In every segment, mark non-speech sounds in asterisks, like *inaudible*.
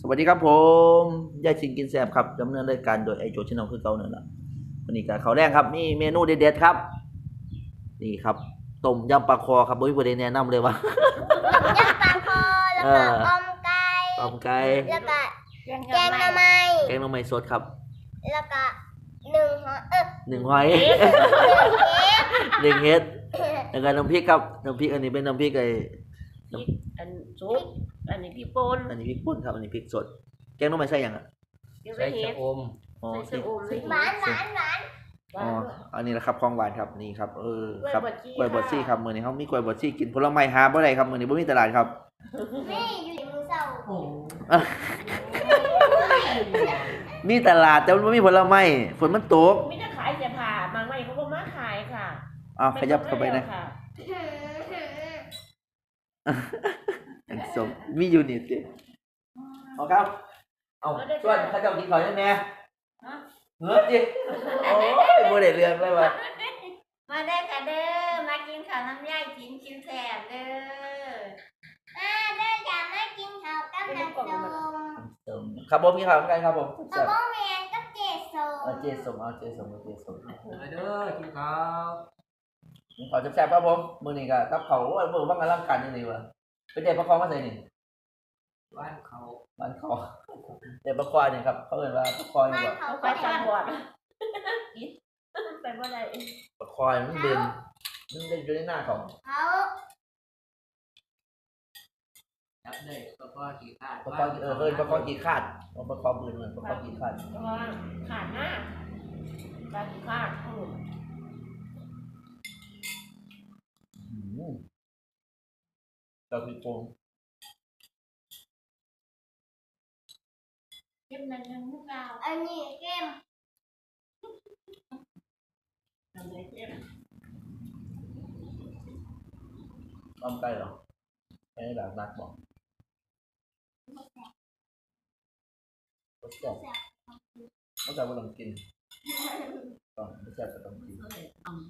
สวัสดีครับผมยายชิงกินแซบครับดำเนินรายการโดยไอโจชินองคือเก่าเนี่ยแหละวันนี้ก็เขาวแรงครับนี่เมนูเด็ดๆครับ นี่ครับต้มยำปลาคอครับโอ้ยประเด็นแนะนำเลยว่า ยำปลาคอแล้วเอก็ออมไก่ต้มไก่แล้วก็แกงแกงหน่อไม้แกงหน่อไม้สดครับแล้วก็หนึ่งหัวเออหนึ่งหอยหนึ่งเค้กหนึ่งเฮ็ดแล้วก็น้ำพริกครับน้ำพริกอันนี้เป็นน้ำพริกไอ้พริกอันซุป อันนี้พี่ปนอันนี้พริกป่นครับอันนี้พริกสด แกงหน่อไม้ใส่หยังอะเดี๋ยวใส่ไปเห็ชะดอม อ๋อใส่สิชะอมใส่หวานหวานหวานอ๋ออันนี้แหละครับของหวานครับนี่ครับเออกล้วยครับบดชีกล้วยบดซี่ครับมื้อนี้เขามีกล้วยบดซี่กินผลไม้หาบ่ได้ครับมื้อนี้บ่มีตลาดครับนี่อยู่ในมือเสาโอ้โหมีตลาดแต่มันบ่มีผลไม้ฝนมันตกไม่ได้ขายเสียผ่าบางไม่เขาก็มาขายค่ะอ้าวขยับเข้าไปนะ ค่ะ อันสมมีอยู่นี่ติเอาครับ เอาส่วนเขาเจ้ากินข้าวยังแน่เฮ้ยจิโอ้ยบ่ได้เรื่องเลยว่ะมาเด้อค่ะเด้อ มากินข้าวน้ำย่ายกินกินแสบเด้ออ่าเด้ออยากมากินข้าวกับน้ำส้มครับผมมีข้าวเหมือนกันครับผมกระบอกแมงกับเจสเอาเจสมเอาเจสมเอาเจสมมาเด้อกินข้าวมีข้าวแซ่บๆครับผมมื้อนี้ก็กับข้าวโอ้ยมื้อว่างอลังการจังได๋วะ เป็นได้ประคองมาใส่นี่บ้านเขาบ้านเขาแต่ประคอนี่ครับ เขาเอิ้นว่าประคอนี่บ้านบ่เขาเอาไปก็จังหวัดเป็นว่าอะไรประคอนี่มันเด่นมันเด่นอยู่ในหน้าเขาเขาจับได้ก็พอกี่ข้าวประคอเออเอิ้นประคอกี่คาดเอาประคอปืนมันประคอกี่คาดเพราะว่าขาดหน้าปลาขี้ขาดทั้งหมดอืมเราคือโกงเก็บมันยังมุกเราอันนี้เกมทำอะไรเจ็บอ้อมใกล้เหรอไม่ได้แบบนักบอกรสจัดรสจัดก็ต้องกินต้องรสจัดก็ต้องกินมันแบบเขาไม่ต้องจะบ้าย่าไปขวัญเรื่องนะนะยายเนี่ยเพราะควันเราจะไปเพราะควันนี่จะปลาดุกเหนื่อยจังเลยไปนี่ปลารสเอาไว้ผมดูกล้วยอืมพอได้หน่อยอยากกินมั้ยบอกว่านั่นมึงอีกนิดกว่าเป็นหน้าผีซี่มึงเด้ giao dịch cùng em là nhân nước nào? Ờ, Anh nhỉ em. Làm giấy em. Âm tay rồi cái là đặt bỏ bất chợt bất chợt có lòng kim. Còn bất chợt có lòng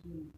kim?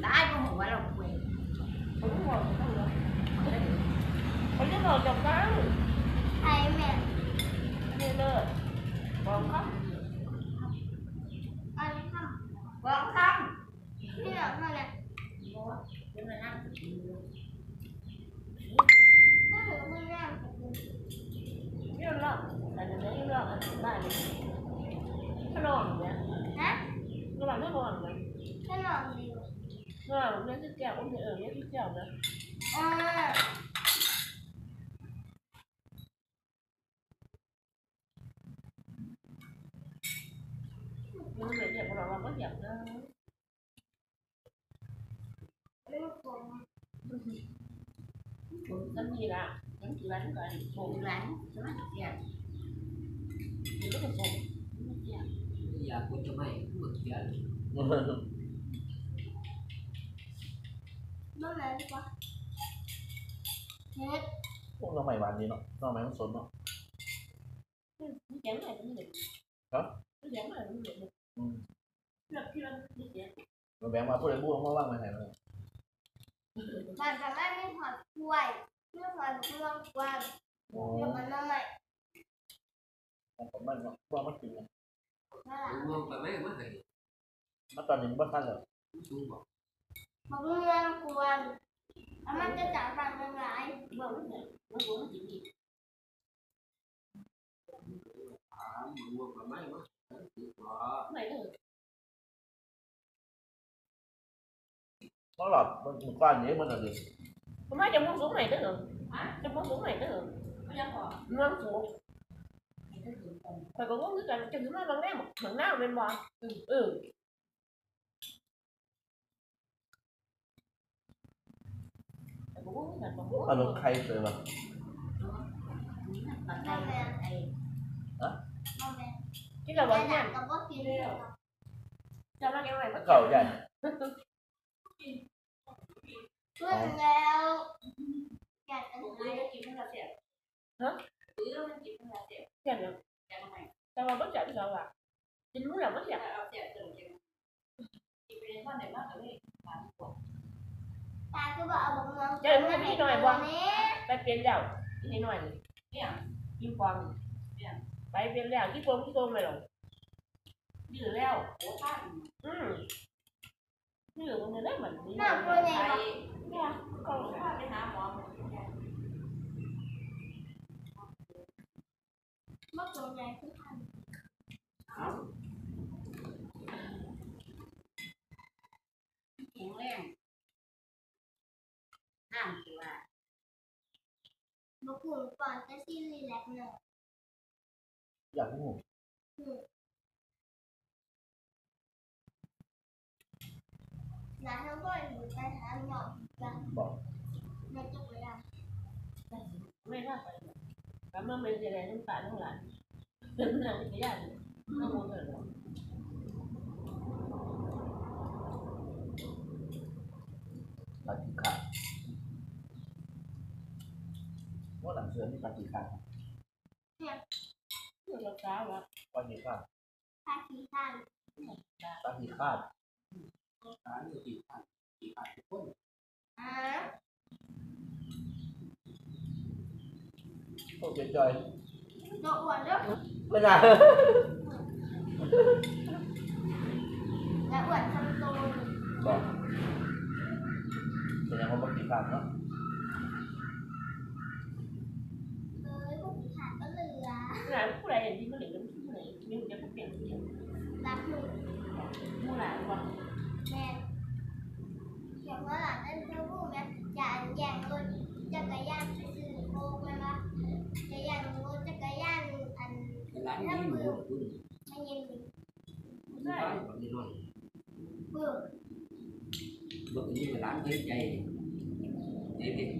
Đã có một quả lộc quyền Đúng rồi, đúng rồi Có những đồ chồng đó Hay mẹ Hay mẹ nào lên cái kẹo ông ở lên cái kẹo nữa. À. Hãy subscribe cho kênh Ghiền Mì Gõ Để không bỏ lỡ những video hấp dẫn Tâm gì là Những chị bán gọi Bộ bán Số bán kẹo Những lúc là bộ Bây giờ của cho mày Cũng được kẹo *laughs* รื่องผมก็มีละมันคือร้านกันโบดูร้านใช่ไหมเสียมันก็ผสมอยากกูจะไม่หมดเสียบ้านไหนดีกว่าเฮ็ดพวกน้องใหม่หวานดีเนาะน้องใหม่มันสนเนาะแข็งไหนก็ไม่เห็นแข็งไหนก็ไม่เห็นอืมเลือกที่มันไม่เห็นมันแบงมาพูดอะไรบู้มาว่างมาไหนมาบ้านทำไมไม่ถอดกล้วยไม่ถอดกล้วยกว้างโอ้แล้วมันทำไมผมมันเนาะว่ามันกินน่ารักมองไปไม่ไม่เห็นมาตอนนี้มันทันเลยชูบอกมันเรื่องกวนแล้วมันจะจับฟันยังไงว่าไม่เห็นมันรู้มันจริงถามมองไปไม่มาถือว่าๆไม่เลยต้องหลับมันมันกว้านนี้มันอะไรทำไมจะมุ่งสูงไหนได้เหรอจะมุ่งสูงไหนได้เหรอไม่ยังพอมุ่งสูงคอยก็งงคือกันจะถึงมาบางแง่เหมือนหน้าเป็นบ่เออบอกว่าแต่บอกว่าอารมณ์ใครเคยแบบตอนแรกไอ้เอาแม่ที่เราบอกแต่เนี่ยกับว่ากินเลยจะมาแกงอะไรมาเก่าใหญ่เพื่อนแ bỗng nhiên quần nó mắt cho chẳng bằng ngừng lại bỗng nhiên nó cuốn chuyện gì nó là mình có anh dễ mình là gì con nói trong món xuống này tới được. Hả? Trong món xuống này tới được. Nó xuống. Phải có cái cái là trong chúng nó nó nghe một thằng nào bên bò. Ừ. ừ. Anong kahit na naman? Chứ là bánh nha. Cho nó kéo này bắt cầu vậy. Tôi nghèo ờ. Hả? Chà được Tao mà bất chậm rồi à Chính muốn là bất chậm ตาคือบอกเอาบอกมองเจอมึงไม่หน่อยบ่นี้ไปเปลี่ยนเดี่ยวนิดหน่อยเนี่ยกินฟองไปเปลี่ยนแล้วที่โกงที่โกงเลยหรอยืดแล้วโอ้ท่านอืมนี่เหลือมันได้เหมือนนี่หน้าตัวใหญ่ไปเนี่ยก็ พาไปหาหมอ มากตัวใหญ่คือพัน แข็งแรงห้ามตัว บอกหุ่นก่อนจะซีรีแลกเนอะอยากพูดนะทั้งก็อยู่ไปหาหมอกันบอกในจักรยานไม่น่าไปแล้วเมื่อเป็นอะไรน้ำตาลน้ำหลานเป็นหนังที่ยากน้ำมันเลยหรอ ปฏิฆา ว่าหลังเสือมีปฏิฆาคือเราช้าว่ะปฏิฆาพาขี่ข้างปฏิฆาตาเนี่ยตีผ่านตีผ่านทุกคนอ่าโอ้เจจอยตัวอ้วนเด้อไม่ได้และอ้วนทำโตบอกแสดงว่าปฏิฆาเนาะ đây thì có liệu lắm chứ này nhưng cho các bạn biết là mua lại rồi nè chẳng có là tên theo bố mẹ chả chàng luôn cho cái gian cái sự cô mẹ mà cái gian cô cho cái gian anh năm mươi anh nhìn mình rồi bực như là làm thế chạy. Thế thì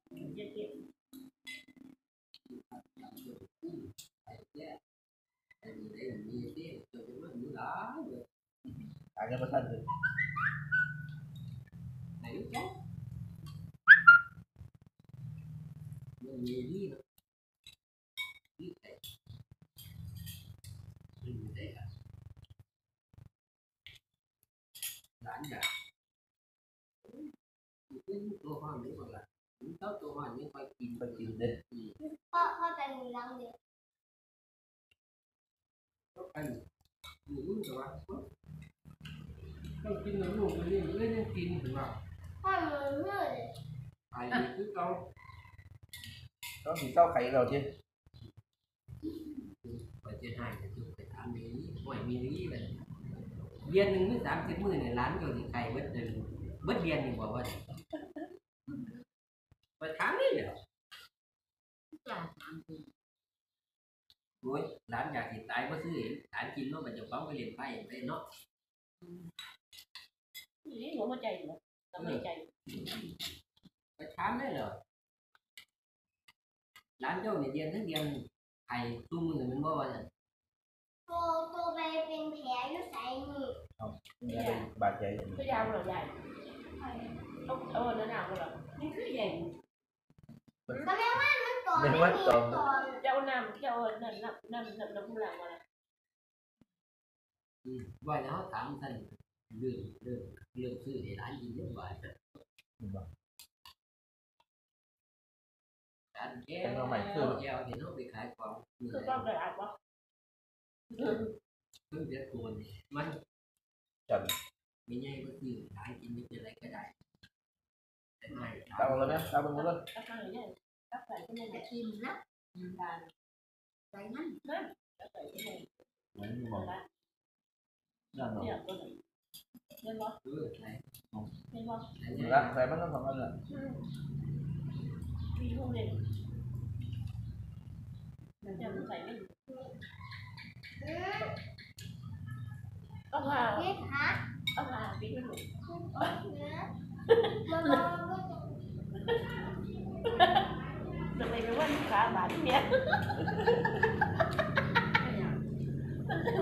cho mình. Hình được Đấy chứ Mình đi nữa đánh cả những tô hoa những còn là những tớ tô hoa những quay kìm quay kìm đấy hoa hoa tay mình làm gì? Anh. ตัวห้องนี้ก่อนละเจ้าตัวห้องนี้คอยกินไปกินเด้อพ่อพ่อจะมีรังเดียวก็ไปอยู่นู่นแต่ว่าต้องกินน้ำหนูมันนี่มันเลยยังกินถึงว่าพ่อมือเมื่อเลยไอ้คือเขาต้องมีเต้าไข่เราที่ไปเจ้าให้จะจุดไปถามนี้ห่วยมีนี้เลยเดือนหนึ่งหรือสามสิบมื้อเนี่ยร้านเดียวสิไก่เบิดเดือนเบิดเดือนนี่บอกว่าไปถามนี่เดี๋ยวจ่าสามปีโอ้ยร้านอยากกินตายก็ซื้อเห็นร้านกินเนาะมันจะฟ้องไปเรียนไปไปเนาะ nghĩ ngủ mà chạy nữa tao mới ừ. chạy phải thám đấy rồi. Làm cho người dân thức dân hay tu mừng người mình bao giờ cô bay bên khẽ nó chạy nhỉ không dạ. bà chạy cái đau rồi dài ông ơ nó nào rồi nó cứ vậy nó đeo mắt nó còn đeo mắt còn. đeo nằm đeo nằm nằm nằm nằm không làm rồi. Ừ, vậy nó thảm thành แผลอยู่ใส่มือ มีอะไรบาดใจอย่างนี้ ก็ยาวเหรอใหญ่ต้องเออนั่นหนาวเหรอ นี่คือใหญ่ ก็แม่ว่ามันก่อนไม่มีก่อน เจ้าน้ำเจ้านั่นน้ำน้ำน้ำน้ำผู้หลังมา อืมว่าแล้วถามท่านเรื่องเรื่องเรื่องซื้อให้ร้านกินเรื่องบ่ายร้านแก้วแก้วเห็นเขาไปขายของ คือต้องกระดาษวะ เพิ่งจะโกนมัน จับ ไม่ใช่ก็คือขายกินไม่เป็นไรก็ได้แต่ไม่ ตามเราแล้วนะตามมันหมดแล้ว ราคาอย่างเงี้ย ก็ใส่ที่นี่ จะกินนะ การ ใส่นั่น นั่นก็ใส่ที่นี่ เหมือนมีหม หม อ ดละ นั่นเนาะ เนี่ยตัวไหน เห็นบ่เออไหนเห็นบ่ไหนเหมือนเนี่ยละใส่มันต้องทำกันแหละมีห้องเรียนเนี่ยมันใส่ไม่อืมเอาผ้านี่ฮะเอาผ้าปิดไม่ถูกเนื้อมันมันก็จะจะไปเป็นว่าขาบาดเนี่ย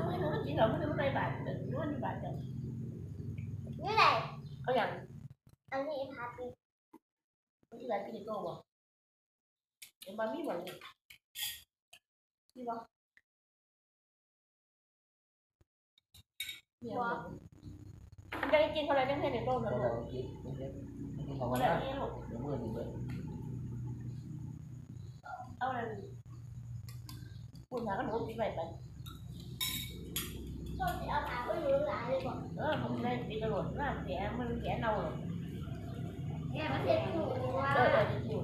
ไม่รู้จริงเหรอไม่รู้ในบาดแต่รู้ว่าในบาดจัง นี่แหละเอาอย่างอันนี้พาไปที่ไหนพี่โตบ่เดี๋ยวมามีบ่นี่ที่บ่เนี่ยมันจะได้กินเท่าไรได้แค่ในโตนะเอาลูแต่กกินกินกินกินของเอามันแบนะบนี้ลูกเดี๋ยวมือดีเลยเอาอะไรคุณหาขนมปีใหม่ไปก็จะเอาพาไปรู้หลายเลยบอกเออผมได้ปีตลอดหน้าแผลมันแผลเน่าหรอกเนี่ยมันเจ็บหูว่าเออเออจริงแม่จะแกงน้องใหม่ก่อนไปกิน Thôi chị ở lại có gì lại đi còn Đó không nên bị lột nó là trẻ mới trẻ nâu rồi Nghe mà thiệt chủ quá Đó là thiệt chủ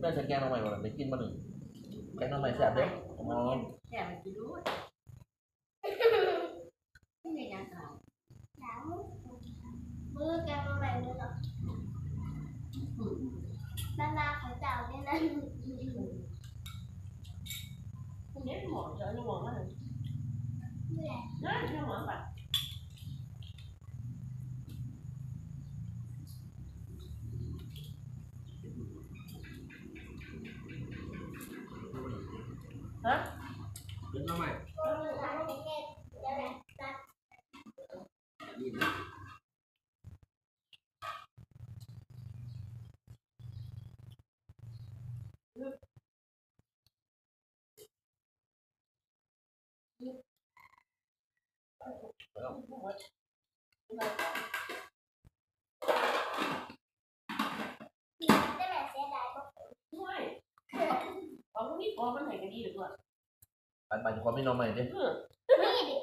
Đây sẽ kèm nó mày vào để chín bên này Cái nó mày sẽ đẹp Ngon Dạ mà chị lúa Cái này là sao? Mưa cam nó mày mưa lọc ba ba khẩu chào đi lên không biết một trời nhưng mà nó nó nhưng mà bạn hả? Đứng đó mày. เลยนี่แหละนั่นหมอแบบเป็นทำไมมือหลานเงี้ยเดี๋ยวแหละตัดนี่นะได้แหละเสียดายบอกด้วยเอาพวกนี้พอมันไหนกันดีหรือเปล่าอันใหม่ความไม่น้องใหม่ดิเออนี่ดิ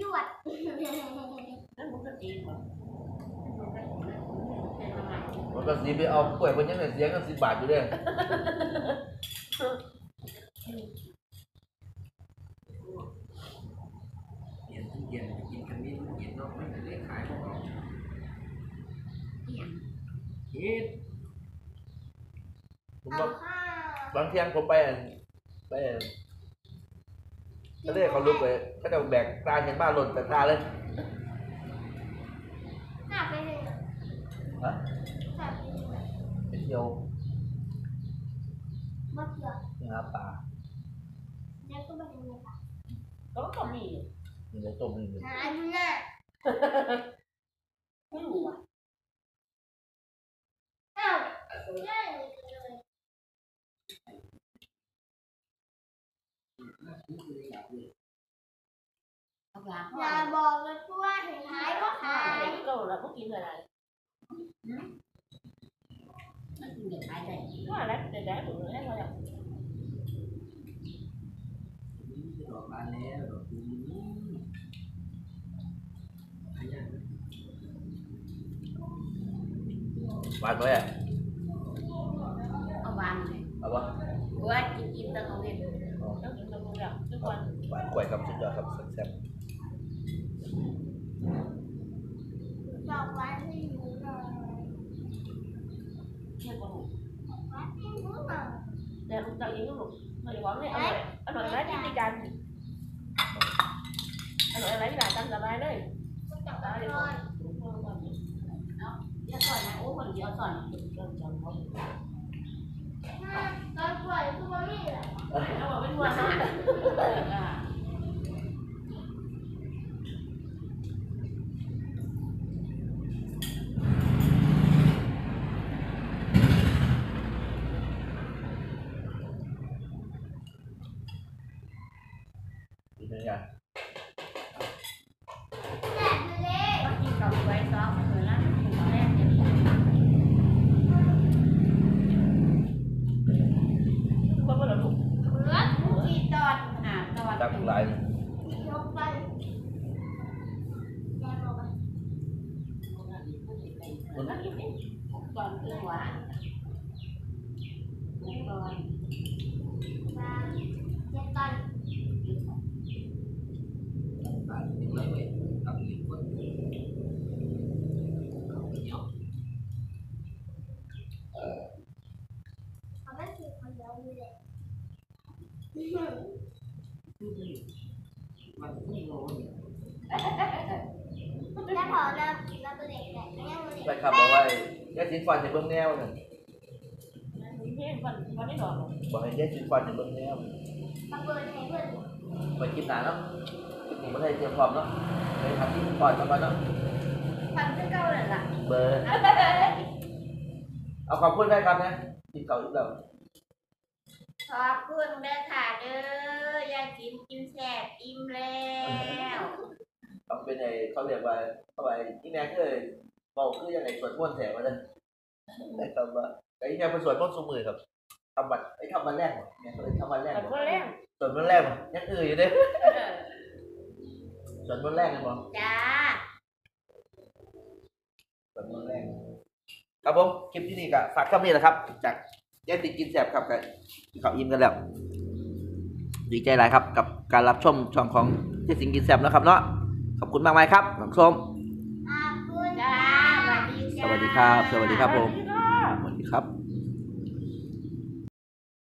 ยวดนั่นมันก็ดีกว่ามันก็สีไปเอากล้วยเพิ่นยังได้เสียกันสิบบาทอยู่เด้อ เย็นทุกเย็นกินกันนี่ทุกเย็นเนาะไม่ได้ขายของเรา เฮ็ดผมเอาก็ข้าวบางเที่ยงผมไปอันไปอันก็เลยเขาลุกไปก็จะแบกตาเห็นบ้านหล่นแต่ตาเลยข้าวไปเลยฮะข้าวไปเลยไปเที่ยวมะเขือหาปลาแล้วก็มาทำเลยค่ะก็ก็มีมีอะไรต้มนี่หาดูหน้าไม่รู้อะ là bò người qua thì hái có ờ, hai. câu là bất kỳ người này nó là đánh để đánh tụi người hết thôi Bạn có vậy? Apa? Buat kita kawin. Oh. Kita kurang. Kita kurang. Bạn quay cầm chút cho cầm xem xem. Chào bạn đi ngủ rồi. Chưa có ngủ. Bạn đi ngủ rồi. Để không tao dính ngủ. Mày bỏ đi. Anh nói lấy đi canh. Anh nói lấy lại canh là bay đấy. Chào bạn rồi. Đó. Giờ sỏi này uống còn gì ở sỏi. ก่อนเครื่องหวานก่อน กสินฟันในเบื้องแนวนั่นมีเพื่อนวันวันนี้ดอกบอกให้แยกสินฟันในเบื้องแนวมาเปิดให้เพื่อนไปกินหนาเนาะกินหมูไม่ได้เตรียมพร้อมเนาะไปทำที่ก่อนสักวันเนาะฟันขึ้นเก้าเลยล่ะเบอร์เอาขอบคุณได้ครับนะกินเก่าอีกแล้วขอบคุณเด้อค่ะเด้อยายกินกินแซ่บอิ่มแล้วเอาเป็นไงเขาเรียกว่าเข้าไปที่แม่ก็เลยบอกคือยังไงสวดม้วนต์แถวมาเลย ได้ครับว่าไอ้ที่แม่เป็นสวดม้วนต์สมือครับทำบัตรไอ้ทำวันแรกเหรอเนี่ยเขาเลยทำวันแรกแต่เหรอคนแรกสวดม้วนต์แรกเหรอยังอื่นอยู่เด้สวดม้วนต์แรกเลยมั้งจ้าสวดม้วนต์แรกครับผมคลิปที่นี่ก็ฝากคำนี้แหละครับ จากแยกติดกินแสบครับกับเขาอิ่มกันแล้วดีใจหลายครับ กับการรับชมช่องของเจสิงกินแสบนะครับเนาะขอบคุณมากมายครับน้องส้ม วัสดีจ้าสวัสดีครับ สวัสดีครับผมสวัสดีครับ